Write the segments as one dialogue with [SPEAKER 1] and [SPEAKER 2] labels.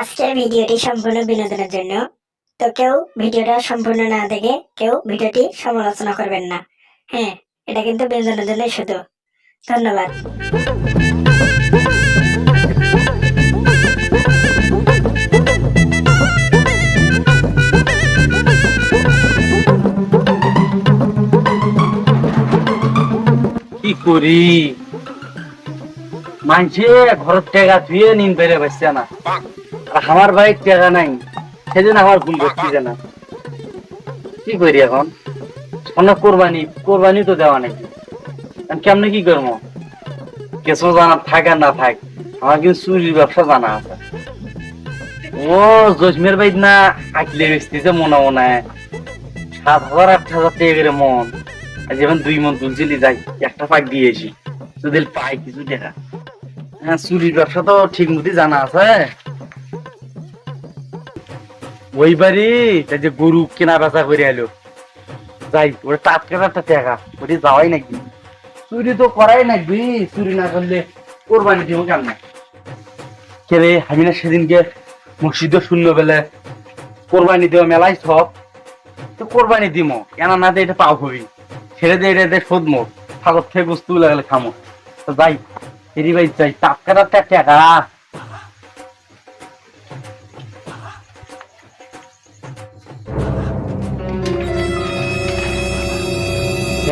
[SPEAKER 1] আজকের ভিডিওটি সম্পূর্ণ বিনোদনের জন্য তো কেউ ভিডিওটা সম্পূর্ণ না দেখে কেউ ভিডিওটি সমালোচনা করবেন না হ্যাঁ এটা কিন্তু বিনোদনের জন্য শুধু ধন্যবাদ কি ঘর থেকে ধুয়ে নিন বেড়ে বসছে না আমার ভাই টাকা নাই সেদিন আমার ভুল করছি না কি করি এখন অন্য কোরবানি কোরবানি তো দেওয়া নাকি আমি কেমনে কি করবো কেসও জানা থাক আর না থাক আমার কিন্তু চুরির ব্যবসা জানা আছে ও জজমের বাইদ না আঁকলে যে মনে মনে সাত হাজার আট হাজার টাকা করে মন আজ এখন দুই মন তুলছিলি যাই একটা পাক দিয়েছি তোদের পাই কিছু দেখা হ্যাঁ চুরির ব্যবসা তো ঠিক মতো জানা আছে ওই বাড়ি তা যে গরু কেনা বেচা করে এলো যাই ওটা টাটকা টাটকা দেখা ওটি যাওয়াই নাকি চুরি তো করাই নাকি চুরি না করলে কোরবানি দিব কেন কে রে আমি না সেদিনকে মসজিদে শূন্য বেলে কোরবানি দেওয়া মেলাই সব তো কোরবানি দিম এনা না এটা পাও হবি ছেড়ে দে এটা দে শোধ শোধমো ফাগর থেকে বস্তু লাগলে খামো তো যাই এরি ভাই যাই টাটকা টাটকা টেকা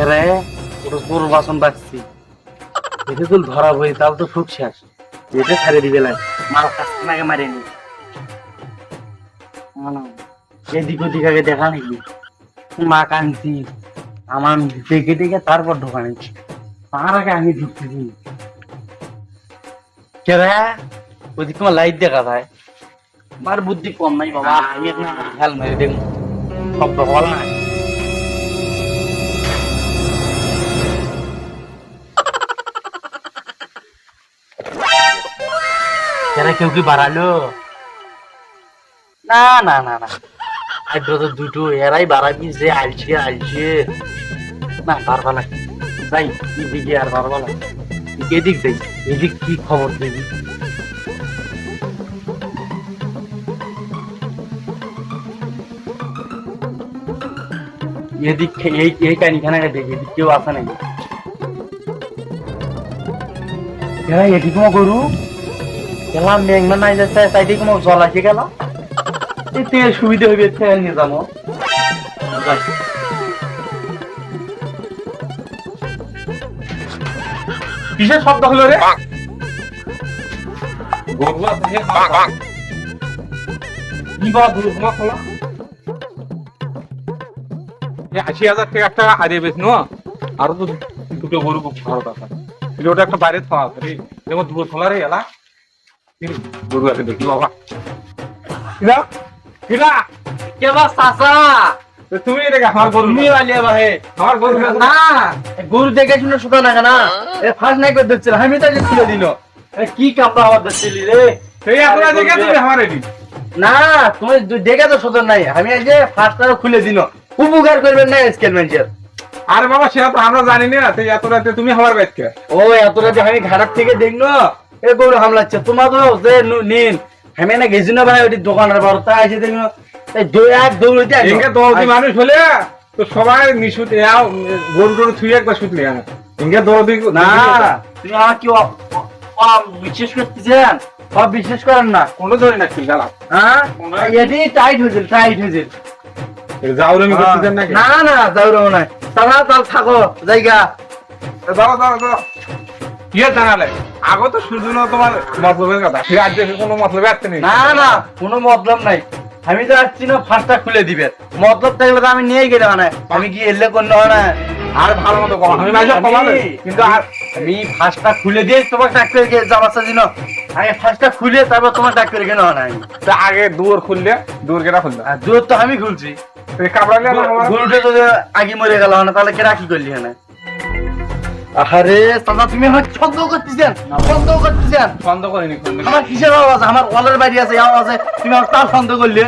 [SPEAKER 1] এরে পুরো বাসন বাঁচছি দেখে তুল ধরা বই তাও তো শেষ এটা দিবে লাগে মাল আগে এদিক ওদিক আগে দেখা নাকি মা আমার দেখে দেখে তারপর ঢোকা তার আগে আমি ঢুকতেছি কেরা ওদিক তোমার লাইট দেখা যায় আমার বুদ্ধি কম নাই বাবা আমি মারি হেল মেরে দেখবো সব হল না এরা কেউ কি বাড়ালো না না না না তো দুটো এরাই বাড়াবি যে না পারবা না যাই এদিকে আর পারবা না এদিক এদিক কি খবর এদিক এই এই কানিখানাকে দেখি এদিক কেউ আসা নাকি এরা এদিকেও গরু গেলাম মেঘনা নাই যাচ্ছে জল আসে গেল সুবিধা হইবে নিয়ে যাবো কিসের শব্দ হলো রে আশি হাজার টাকা একটা হারিয়ে বেশ নো আরো তো দুটো গরু ভালো কথা ওটা একটা বাইরে থাকা রে যেমন দুটো খোলা রে এলা না তুমি দেখে তো নাই আমি খুলে দিল উপকার করবেন না স্কেল ম্যানেজার আর বাবা সেটা তো আমরা জানি না এত রাতে তুমি হওয়ার ব্যাচ ও এত রাতে আমি ঘাটার থেকে দেখলো এ গরু হামলাচ্ছে তোমার তো যে নিন হেমে না গেছি না ভাই ওটি দোকানের বড় তা আছে দেখি এই দুই এক দৌড়তে এঙ্গে দৌড়তি মানুষ হলে তো সবাই নিশুত এও গরু টরু থুই একবার শুত লিয়া এঙ্গে দৌড়তি না তুমি আমার কি বিশেষ করতেছেন সব বিশ্বাস করেন না কোনো ধরে না খিল গালা হ্যাঁ এটি টাইট হয়েছিল টাইট হয়েছিল জাউরামি হ্যাঁ। করতেছেন নাকি না না জাউরামি নাই তারা তাল থাকো জায়গা দাও দাও দাও ইয়ে আমি তো আসছি না ফাঁসটা খুলে দিবে মতলব থাকলে তো আমি নিয়ে গেলে মানে। আমি কি এলে করলে হয় না আর ভালো মতো কিন্তু আমি ফাঁসটা খুলে দিয়ে তোমাকে ডাক্তার যাবার সাজিন আগে খুলে তারপর তোমার ডাক্তার গিয়ে নেওয়া নাই আগে দূর খুললে দূর কেটা খুললে দূর তো আমি খুলছি কাপড় গুরুটা যদি আগে মরে গেল না তাহলে কেরা কি করলি না আরে চাচা তুমি আমার ছন্দ করতেছেন ছন্দ করতেছেন ছন্দ করিনি আমার কিসের আওয়াজ আমার ওয়ালের বাড়ি আছে আওয়াজে তুমি আমার তার ছন্দ করলে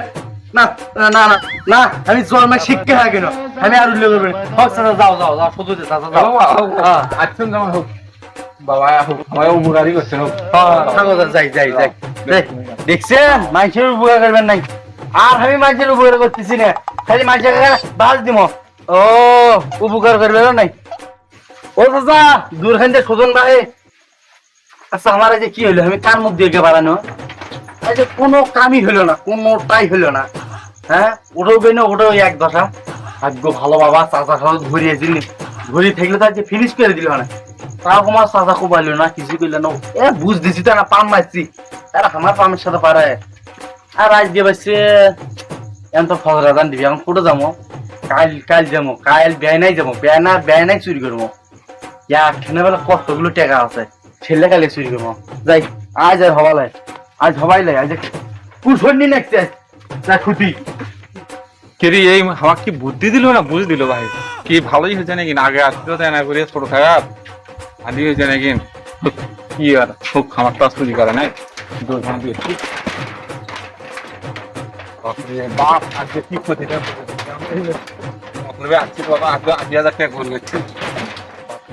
[SPEAKER 1] না না না না আমি জল মা শিখতে হয় কেন আমি আর উল্লেখ করবেন হোক যাও যাও যাও শুধু চাচা যাও হ্যাঁ। আচ্ছা হ্যাঁ, যাও হোক উপকার করবেন নাই আর আমি মানুষের উপকার করতেছি না খালি মানুষের বাস দিব ও উপকার করবে না নাই ও চাচা দূর খান সুজন ভাই আচ্ছা আমার যে কি হলো আমি কার মুখ দিয়ে বাড়ানো এই যে কোনো কামই হলো না কোনোটাই হলো না হ্যাঁ ওটাও বেনে ওটাও এক দশা ভাগ্য ভালো বাবা চাচা সহ ঘুরিয়ে দিলি ঘুরিয়ে থাকলে তো আজকে ফিনিশ করে দিল না মানে। তাও আমার চাচা খুব ভালো না কিছু করলে না এ বুঝ দিছি তো না পাম মারছি আর আমার পামের সাথে পারে আর আজ দিয়ে পাইছে এখন তো ফজরাদান দিবি এখন কোটে যাবো কাল কাল যাবো কাল বেয় নাই যাবো বেয় না বেয় নাই চুরি করবো একখানে কতগুলো টাকা আছে ছেলে কালে সুই করবো যাই আজ আর হবালে আজ হবাইলে আজ কুসন নিয়ে লাগছে না খুঁটি কেরি এই কি বুদ্ধি দিল না বুঝ দিল ভাই কি ভালোই হয়েছে নাকি আগে আসতে তাই না করে ছোট খারাপ আদি হয়েছে নাকি কি আর খুব খামারটা চুরি করে নাই দুজন বাপ আজকে কি ক্ষতিটা আজকে বাবা আজকে আজ আজকে টাকা করবে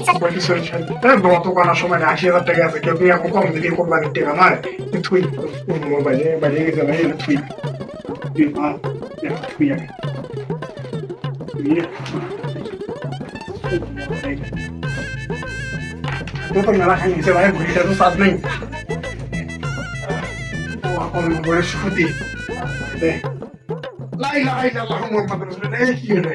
[SPEAKER 1] পঁয়ত্রিশ হাজার ষাট হ্যাঁ গত কানা সময় আশি হাজার টাকা আছে কেউ এখন কম দিদি কোম্পানির টাকা নয় তুই বাইরে বাইরে গেছে না তুই তুই তুই তো মেলা খাই নিছে ভাই ঘুরিটা তো সাথ নেই সুতি লাই লাই আল্লাহ মোহাম্মদ রসুল এই কি রে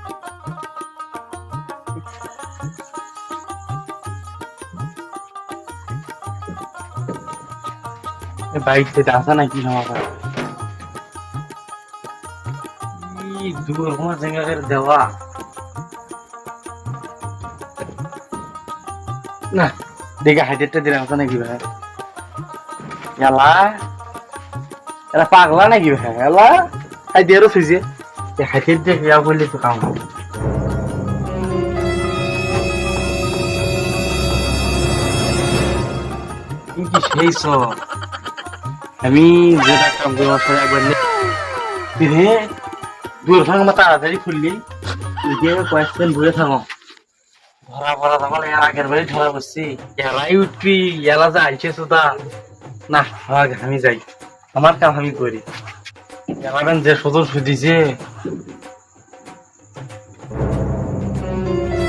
[SPEAKER 1] বাইক থেকে আসা নাকি আমার কি দুরকমের জায়গা করে দেওয়া না দেখে হাজারটা দিলে আসা ভাই এলা এরা পাগলা নাকি ভাই এলা হাই দেরও ফিজে হাজার দিয়ে কাম সেই সব আমি যেটা কাম করবো তাড়াতাড়ি খুললি থাকো ধরা ভরা থাকলে এর আগের বাড়ি ধরা পড়ছি এলাই উঠবি এলা যা আইছে না আমার আমি যাই আমার কাম আমি করি এলাবেন যে সুযোগ সুদিছে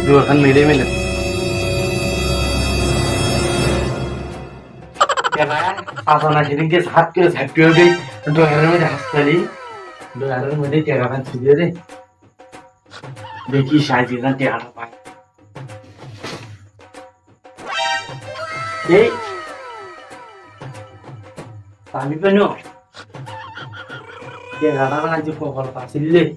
[SPEAKER 1] দূরখান মিলে মিলে jadi Tapi penuh, dia larang aja pokok iya, pasti deh.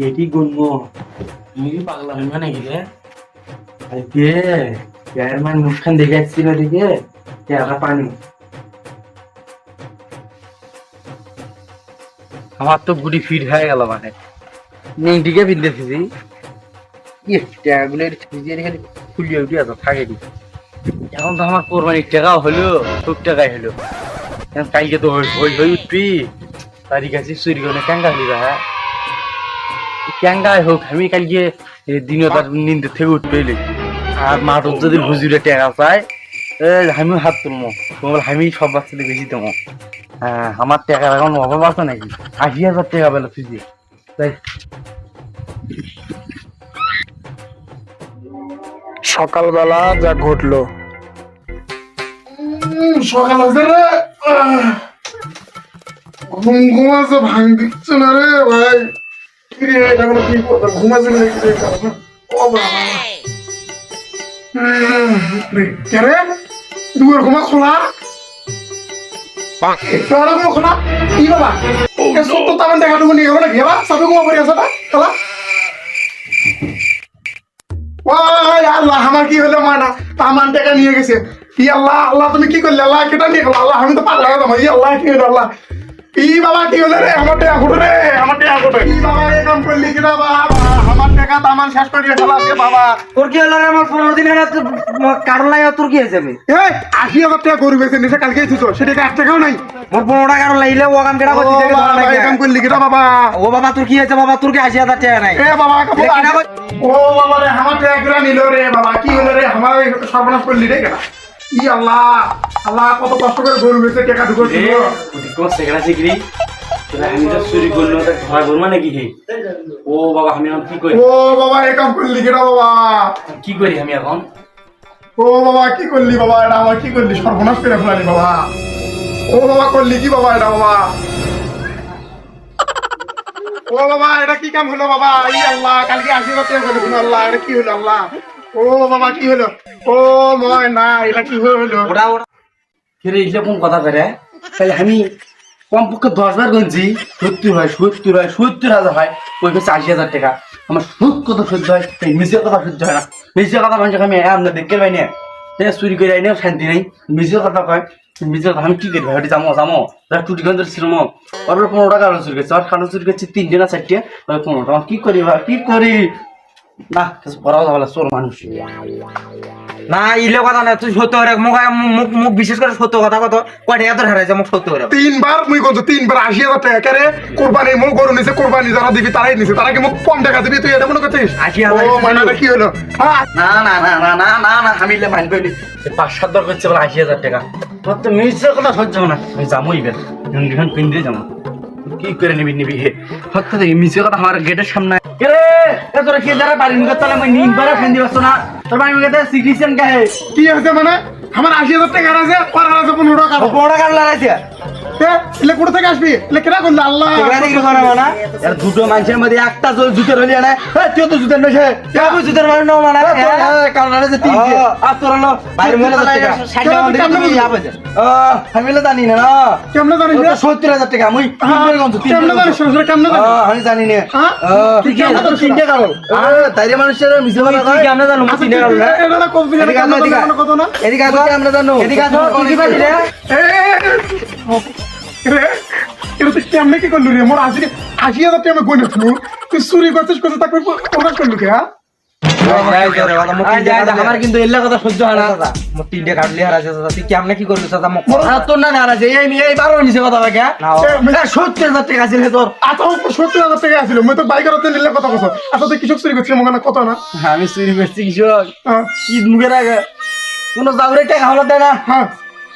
[SPEAKER 1] গেটি গণ্য আমি পাগলা নাকি রে মুখখান দিকে পানি আমার তো গুড়ি ফিট হয়ে গেল মানে নেংটিকে বিন্দে ট্যাগুলের খালি ফুলিয়ে উঠে আছে থাকে এখন তো আমার কোরবানির টাকা হলো সব টাকাই হলো কালকে তো হই হই উঠবি তারিখ আছে চুরি করে কেঙ্গা হলি হ্যাঁ ট্যাঙ্গায় হোক আমি কালকে তার নিন্দে থেকে উঠবে আর মাঠত যদি হুজুরে ট্যাঙ্গা চায় আমি হাত তুলবো তোমার আমি সব বাচ্চাদের বেশি দেবো হ্যাঁ আমার ট্যাঙ্গার এখন অভাব আছে নাকি আশি হাজার ট্যাঙ্গা পেলো তুই তাই সকালবেলা যা ঘটলো সকাল আছে রে ঘুম ঘুম আছে ভাঙ দিচ্ছে না রে ভাই ফিরে এখন কি করতাম ঘুমাতে গেলে তামান দেখা নিয়ে আমার কি হলো মানা তামান টাকা নিয়ে গেছে ই আল্লাহ আল্লাহ তুমি কি করলে আল্লাহ কেটা নিয়ে গেল আল্লাহ আমি তো পাল্লা গেলাম ই আল্লাহ কি আল্লাহ কি হলো রে কি বাবা আমার টাকা নিছে কালকে দিছো সেটা নাই মোর 15 টাকা লাইলে কাম কেডা করতে বাবা ও বাবা তোর কি হয়েছে বাবা তোর কি নাই বাবা ও বাবা কি হলো সর্বনাশ করলি রে ই আল্লাহ আল্লাহ কত কষ্ট করে গরু বেঁচে টাকা ঢুকেছিল ও বাবা করলি কি বাবা এটা বাবা ও বাবা এটা কি কাম হলো বাবা ই আল্লাহ কালকে আশীর্বাদ করে আল্লাহ এটা কি হলো আল্লাহ ও বাবা কি হলো ও না এটা কি হলো ওরা ওরা কথা করে তাহলে আমি কমপক্ষে দশ বার গুনছি সত্তর হয় সত্তর হয় সত্তর হাজার হয় ওই আশি হাজার টাকা আমার কত সহ্য হয় কথা সহ্য হয় না কথা মানুষকে আমি আপনার দেখতে পাই না চুরি করে আইনেও শান্তি নেই মিজের কথা কয় মিজের কথা আমি কি করি ভাই যাবো যাবো টুটি গন্ধ ছিল না ওর পনেরো টাকা চুরি করছে আর চুরি করছে তিনটে না চারটে পনেরো কি করি কি করি না কিছু করাও যাবে চোর মানুষ না ইলে কথা না তুই সত্য বিশেষ করে সত্য কথা কত কয়টা এত সত্য তিনবার মুই তিনবার আশি হাজার টাকা কোরবানি গরু নিছে কোরবানি যারা দিবি তারাই নিছে তারা কি মোক কম টাকা দিবি তুই এটা মনে করছিস আশি হাজার মানে কি হলো হ্যাঁ? না না না না না না না আমি ইলে মানবে নি পাঁচ সাত বার করছে বলে আশি হাজার টাকা তোর তো কথা সহ্য না আমি পিন দিয়ে কি করে নিবি নিবি হত্যা থেকে মিশে কথা আমার গেটের সামনে রে এ তোরা কে তাহলে আমি নিন বারা খান্দি না তোর বাড়ি নিকত সিটিজেন কি হয়েছে মানে আমার আশি হাজার টাকা আছে পনেরো টাকা পনেরো টাকা আছে এলে কোথা থেকে আসবি এলে কেনা করলি আল্লাহ এর দুটো মানুষের মধ্যে একটা জুতের হলি না তুই তো জুতের নইছে তুই জুতের মানুষ নাও মানা কারণ আরে যে তিন আর তোর হলো বাইরে মনে হচ্ছে আমি জানি না কেমন জানি না সত্তর হাজার টাকা আমি কেমন জানি সরসরে কেমন জানি আমি জানি না তুই কেমন তোর চিন্তা করো তাইরে মানুষের মিশে বলা তুই কেমন জানো মুছি না এটা কম্পিউটারে কেমন কথা না এদিকে আসো আমরা জানো এদিকে আসো কি বাজে রে রে এটা হ্যাঁ? তুই কেমনে কি করলি রে মোর আশি আশি হ্যাঁ? হাজার টাকা গইল আচ্ছা, আচ্ছা, তুই তুই চুরি করছিস করছিস তারপর প্রকাশ করলি কে আমার কিন্তু কথা সহ্য কি না এই কথা নিলে কথা আমি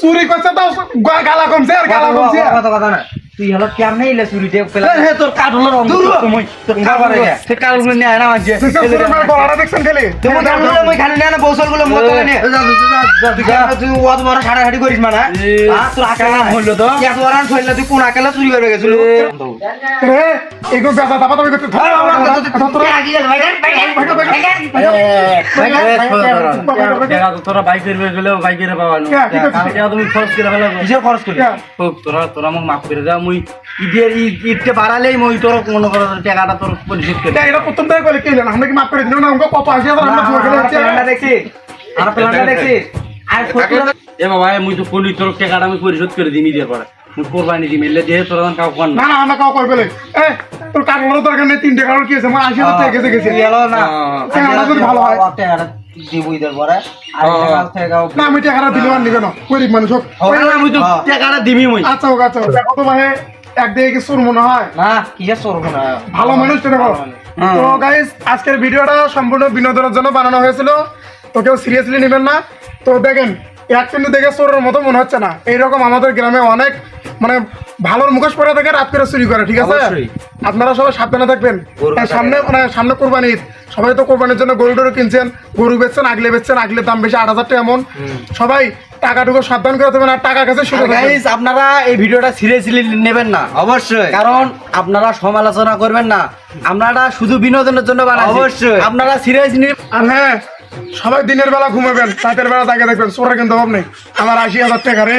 [SPEAKER 1] চুরি করছে তো গালা কমছে আর গালা কমছে কথা কথা না তুই হলো কেমনে ইলে চুরি দিয়ে পেলা হে তোর কাটলের অঙ্গ তুমি তোর গাবারে সে কাটল নিয়ে আয় না মাঝে আমার গলাটা দেখছেন খেলে তুমি কাটল মই খালি না বৌসল গুলো মত নিয়ে তুই ওয়াদ বড় সাড়া হাড়ি করিস মানে আর তোর আকা না তো কি তোর আন হইল তুই কোন আকালে চুরি করবে গেছিল রে এগো বাবা বাবা তুমি করতে ধর তোর আগে গেল ভাই তোরা বাইক বের গেলেও বাইকের বাবা তুমি খরচ করে ফেলা খরচ করে তোরা তোরা আমাকে মাফ করে দাও মুই ঈদের ঈদকে বাড়ালেই মই তোর মনে করো টাকাটা তোর পরিশোধ করি এটা প্রথম থেকে কইলে কেলেন আমরা কি মাফ করে দিন না আমগো পাপা আছে আমরা জোর করে আছে আমরা দেখি আর প্ল্যানটা দেখি আর এ বাবা মুই তো কইলি তোর টাকাটা আমি পরিশোধ করে দিই ঈদের পরে মুই কোরবানি দিই মেলে দিয়ে তোর কাউ কোন না না আমরা কাউ করবে এ তোর কাগলের দরকার নেই তিনটে কাগল কি আছে মই আশি হাজার টাকা গেছে গেছে না হ্যাঁ, হ্যাঁ, ভালো হয় হ্যাঁ। আচ্ছা হোক আচ্ছা না হয় ভালো মানুষ আজকের ভিডিওটা সম্পূর্ণ বিনোদনের জন্য বানানো হয়েছিল তো কেউ সিরিয়াসলি নেবেন না তো দেখেন এক শ্রেণী দেখে চোরের মতো মনে হচ্ছে না এইরকম আমাদের গ্রামে অনেক মানে ভালোর মুখোশ পরে থাকে রাত করে চুরি করে ঠিক আছে আপনারা সবাই সাবধানে থাকবেন সামনে মানে সামনে কোরবানি সবাই তো কোরবানির জন্য গরু টরু কিনছেন গরু বেচছেন আগলে বেচছেন আগলের দাম বেশি আট হাজার টাকা এমন সবাই টাকাটুকু সাবধান করে দেবেন আর টাকা কাছে শুরু আপনারা এই ভিডিওটা সিরিয়াসলি নেবেন না অবশ্যই কারণ আপনারা সমালোচনা করবেন না আপনারা শুধু বিনোদনের জন্য বানাই অবশ্যই আপনারা সিরিয়াসলি হ্যাঁ সবাই দিনের বেলা ঘুমাবেন রাতের বেলা তাকে দেখবেন চোরের কিন্তু অভাব নেই আমার আশি হাজার টাকা রে